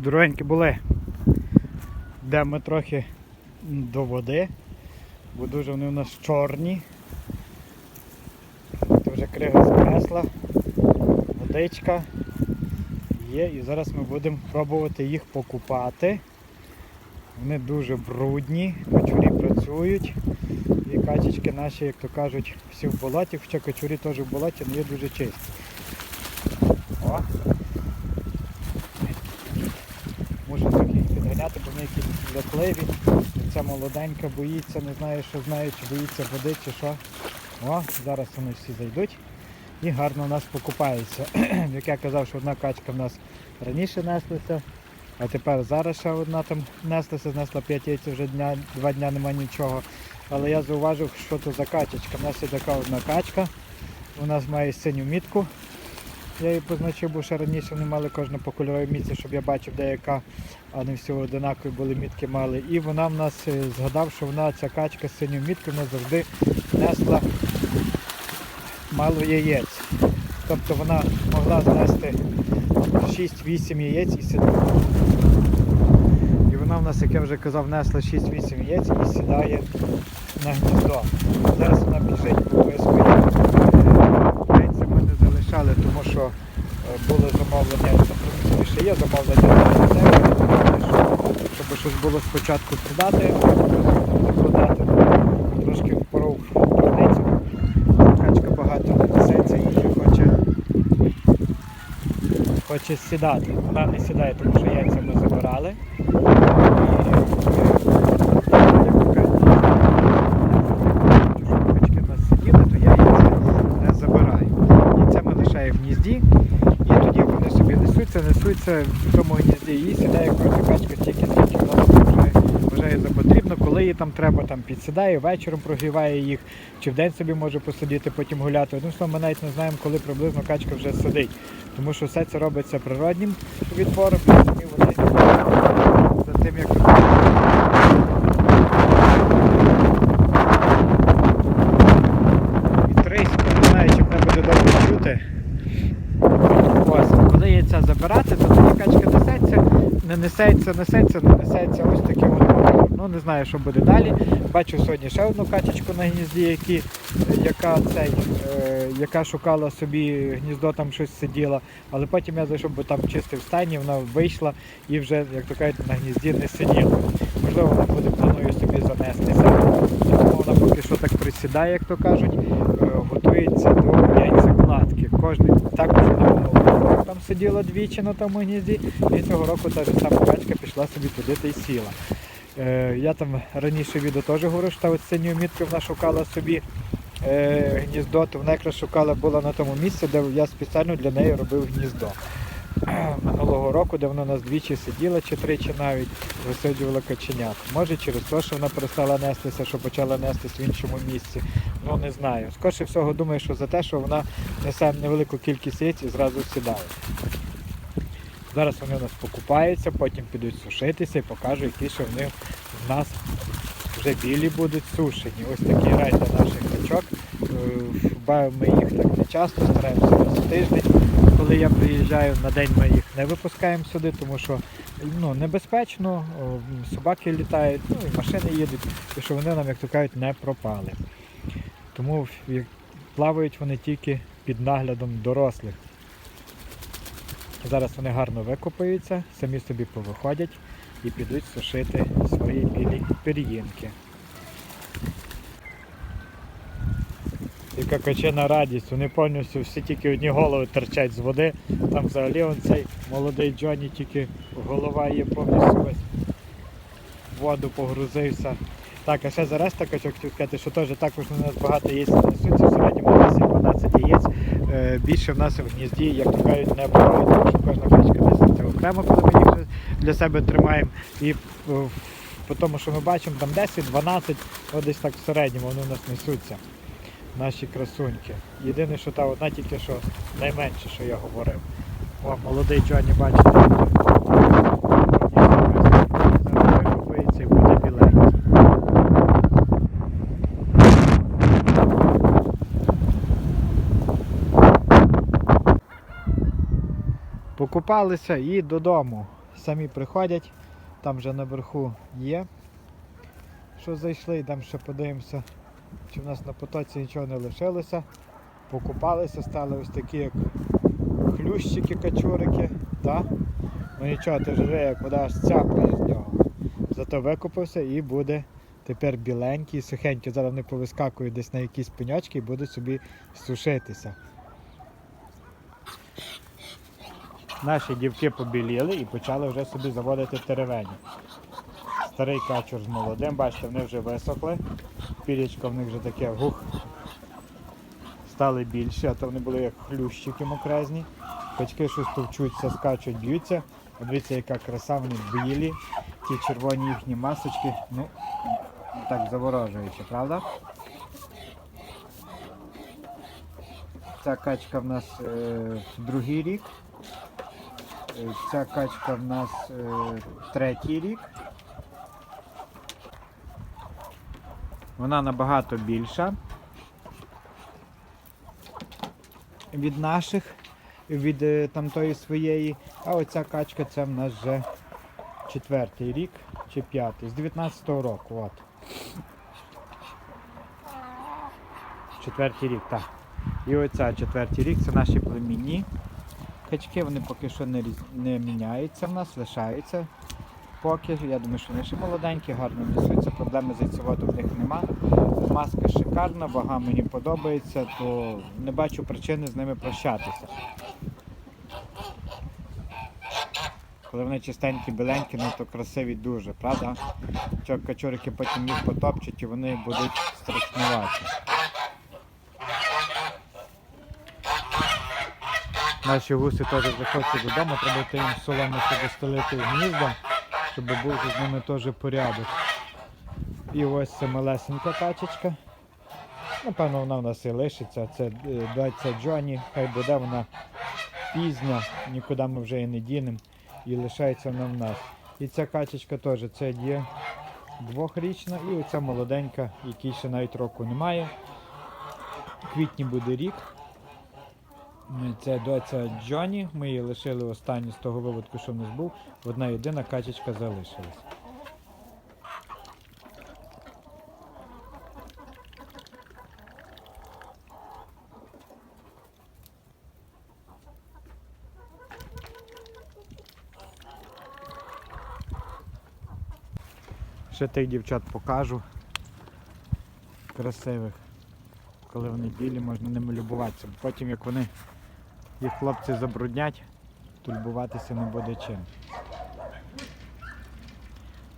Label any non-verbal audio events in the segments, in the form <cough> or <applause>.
Дорогенькі були. Йдемо трохи до води, бо дуже вони у нас чорні. Це вже крига знесла, водичка є і зараз ми будемо пробувати їх покупати. Вони дуже брудні, качурі працюють. І качечки наші, як то кажуть, всі в болоті, хоча качурі теж в болоті, але є дуже чисті. Мушу трохи їх підганяти, бо вони якісь лякливі. Ця молоденька боїться, не знаю, що знає, чи боїться води, чи що. О, зараз вони всі зайдуть і гарно у нас покупаються. <clears throat> Як я казав, що одна качка в нас раніше неслася, а тепер зараз ще одна там неслася, знесла 5 яйць вже дня, два дня нема нічого. Але я зауважив, що то за качечка. У нас є така одна качка. У нас має синю мітку. Я її позначив, бо ще раніше вони мали кожна по кольоровій мітці, щоб я бачив, де яка, а не всі одинакові були мітки мали. І вона в нас е, згадав, що вона ця качка з синьою міткою вона завжди несла мало яєць. Тобто вона могла знести 6-8 яєць і сідати. І вона в нас, як я вже казав, несла 6-8 яєць і сідає на гніздо. Зараз вона біжить по яйця ми не залишали, тому що е, було замовлення, ну, ще є замовлення щоб щось було спочатку продати, продати. Трошки впоров дурницю. Качка багато несеться і хоче, хоче сідати. Вона не сідає, тому що яйця ми забирали. І, як то кажуть, щоб качки в нас сиділи, то я яйця не забираю. Яйця ми лишаємо в гнізді, і тоді вони собі несуться в тому гнізді і сідає кожна качка тільки скільки вона вважає, вважає за потрібно. Коли їй там треба, там підсідає, вечором прогріває їх, чи вдень собі може посидіти, потім гуляти. Одним словом, ми навіть не знаємо, коли приблизно качка вже сидить. Тому що все це робиться природнім відбором, і самі вони за тим, як то Вітрисько, не знаю, чи мене буде добре чути. Ось, коли яйця забирати, то тоді качка несеться, не несеться, несеться, не несеться. Ось от образом. Ну не знаю, що буде далі. Бачу сьогодні ще одну качечку на гнізді, які, яка, цей, е, яка шукала собі гніздо, там щось сиділа. Але потім я зайшов, бо там чистив стайні, вона вийшла і вже, як то кажуть, на гнізді не сиділа. Можливо, вона буде планує собі занестися. Тому вона поки що так присідає, як то кажуть, е, готується до яйцекладки. Кожний також там сиділа двічі на тому гнізді, і цього року та сама качка пішла собі туди та й сіла. Е, Я там раніше відео теж говорив, що та от синю мітку вона шукала собі е, гніздо, то вона якраз шукала була на тому місці, де я спеціально для неї робив гніздо. <clears throat> Минулого року, де вона у нас двічі сиділа, чи тричі навіть висиджувала каченят. Може через те, що вона перестала нестися, що почала нестись в іншому місці. Ну не знаю. Скоріше всього думаю, що за те, що вона несе невелику кількість яєць і зразу сідає. Зараз вони у нас покупаються, потім підуть сушитися і покажу, які ще вони в нас вже білі будуть сушені. Ось такий рай для наших качок. Е, Бавимо ми їх так не часто, стараємося в тиждень. Коли я приїжджаю на день, ми їх не випускаємо сюди, тому що ну, небезпечно, собаки літають, ну і машини їдуть, і що вони нам, як то кажуть, не пропали. Тому плавають вони тільки під наглядом дорослих. Зараз вони гарно викопаються, самі собі повиходять і підуть сушити свої білі пір'їнки. Яка качена радість, вони повністю всі тільки одні голови торчать з води. Там взагалі он цей молодий Джоні тільки голова є повністю весь в воду погрузився. Так, а ще за решта качок сказати, що теж також у нас багато яєць несуться, в середньому 10-12 яєць. Більше в нас в гнізді, як то кажуть, не буває, тому що кожна качка несеться окремо, коли ми їх для себе тримаємо. І е, по тому, що ми бачимо, там 10-12, десь так в середньому вони у нас несуться. Наші красуньки. Єдине, що та одна тільки що найменше, що я говорив. О, молодий Джоні, бачите. Покупалися і додому. самі приходять. Там вже наверху є. Що зайшли, йдемо ще подивимося, чи в нас на потоці нічого не лишилося. Покупалися, стали ось такі як хлющики, качурики. Та? Ну нічого, ти ж диви, як вода аж цяпає з нього. Зато викупився і буде тепер біленький, сухенький. Зараз вони повискакують десь на якісь пеньочки і будуть собі сушитися. Наші дівки побіліли і почали вже собі заводити теревені. Старий качур з молодим, бачите, вони вже висохли. Пірічка в них вже таке гух. Стали більше, а то вони були як хлющики мокрезні. Качки щось товчуться, скачуть, б'ються. Дивіться, яка краса, вони білі, ті червоні їхні масочки. Ну, так заворожуюче, правда? Ця качка в нас е, другий рік. Е, Ця качка в нас е, третій рік. Вона набагато більша від наших, від е, тамтої своєї. А оця качка це в нас вже четвертий рік чи п'ятий, з 19-го року. От. Четвертий рік, так. І оця четвертий рік це наші племінні качки, вони поки що не, не міняються в нас, лишаються. Поки, я думаю, що вони ще молоденькі, гарно несуться, проблеми з яйцеводом в них нема. Маска шикарна, вага мені подобається, то не бачу причини з ними прощатися. Коли вони чистенькі, біленькі, ну то красиві дуже, правда? Що качурики потім їх потопчуть і вони будуть страшнуваті. Наші гуси теж хочуть додому, треба йти їм солому сюди стелити в гнізда, щоб був з ними теж порядок. І ось це малесенька качечка. Напевно, вона в нас і лишиться. Це е, доця Джоні, хай буде вона пізня, нікуди ми вже її не дінемо. І лишається вона в нас. І ця качечка теж це є двохрічна, і оця молоденька, якій ще навіть року немає. В квітні буде рік. Це доця Джоні. Ми її лишили останню з того виводку, що в нас був. Одна єдина качечка залишилась. Ще тих дівчат покажу. Красивих. Коли вони білі, можна ними любуватися. Потім як вони їх хлопці забруднять, то любуватися не буде чим.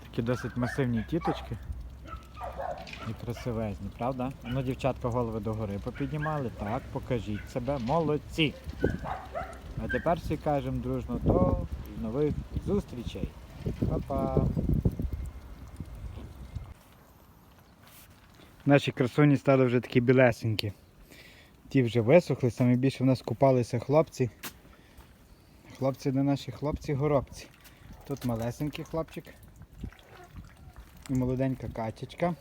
Такі досить масивні тіточки. І красивезні, правда? Ну, дівчатка голови догори попіднімали. Так, покажіть себе. Молодці! А тепер всі кажемо дружно до нових зустрічей. Па-па! Наші красуні стали вже такі білесенькі. Ті вже висохли, саме більше в нас купалися хлопці. Хлопці не наші хлопці горобці. Тут малесенький хлопчик і молоденька качечка.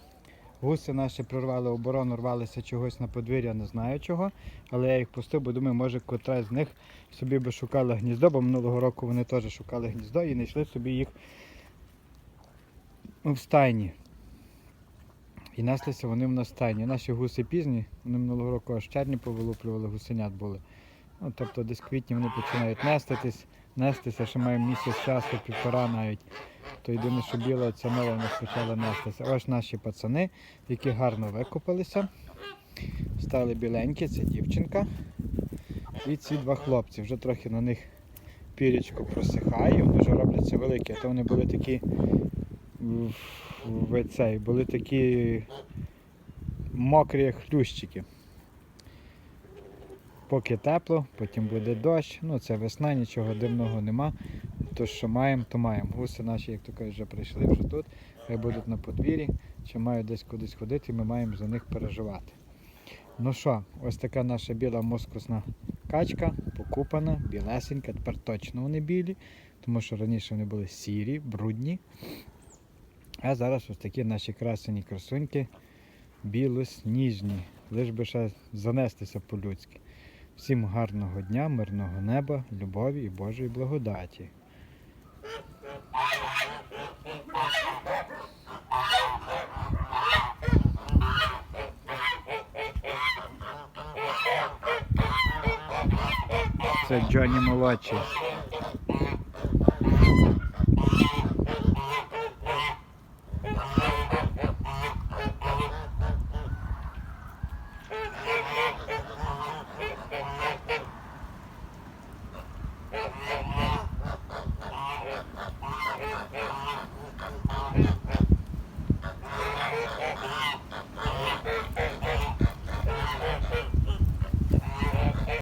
Гуси наші прорвали оборону, рвалися чогось на подвір'я, не знаю чого. Але я їх пустив, бо думаю, може котра з них собі би шукала гніздо, бо минулого року вони теж шукали гніздо і знайшли собі їх в стайні. І неслися вони в нас стайні. Наші гуси пізні, вони минулого року аж черні повилуплювали, гусенят були. Ну, тобто десь квітні вони починають неститись, нестися, ще маємо місяць часу, півтора навіть. То єдине, що біле, це нова в нас почала нестися. Ось наші пацани, які гарно викопалися. Стали біленькі, це дівчинка. І ці два хлопці. Вже трохи на них пірічко просихає, вони вже робляться великі, а то вони були такі в, цей, були такі мокрі хлющики. Поки тепло, потім буде дощ. Ну це весна, нічого дивного нема. То що маємо, то маємо. Гуси наші, як то кажуть, вже прийшли вже тут, хай будуть на подвір'ї, чи мають десь кудись ходити, ми маємо за них переживати. Ну що, ось така наша біла мускусна качка, покупана, білесенька, тепер точно вони білі, тому що раніше вони були сірі, брудні. А зараз ось такі наші красені красуньки білосніжні, лиш би ще занестися по-людськи. Всім гарного дня, мирного неба, любові і Божої благодаті. Це Джоні молодший.